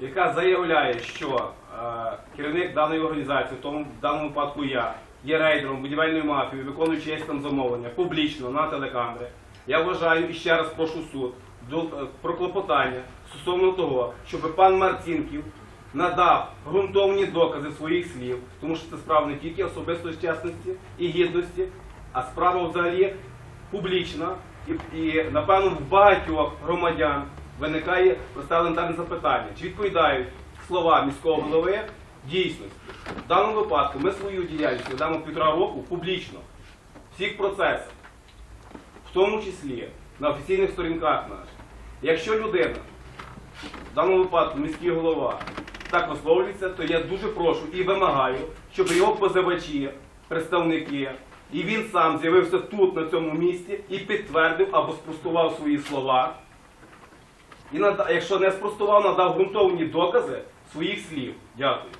яка заявляє, що е, керівник даної організації, в тому в даному випадку я, є рейдером будівельної мафії, виконуючи там замовлення публічно на телекамери. Я вважаю і ще раз прошу суд е, про клопотання стосовно того, щоб пан Марцінків надав ґрунтовні докази своїх слів, тому що це справа не тільки особистої чесності і гідності, а справа взагалі публічна і, і напевно в багатьох громадян виникає просте елементарне запитання, чи відповідають слова міського голови дійсності. В даному випадку ми свою діяльність ведемо півтора року публічно, всіх процесах, в тому числі на офіційних сторінках наших. Якщо людина, в даному випадку міський голова, так висловлюється, то я дуже прошу і вимагаю, щоб його позивачі, представники, і він сам з'явився тут, на цьому місці, і підтвердив або спростував свої слова. І якщо не спростував, надав ґрунтовні докази своїх слів. Дякую.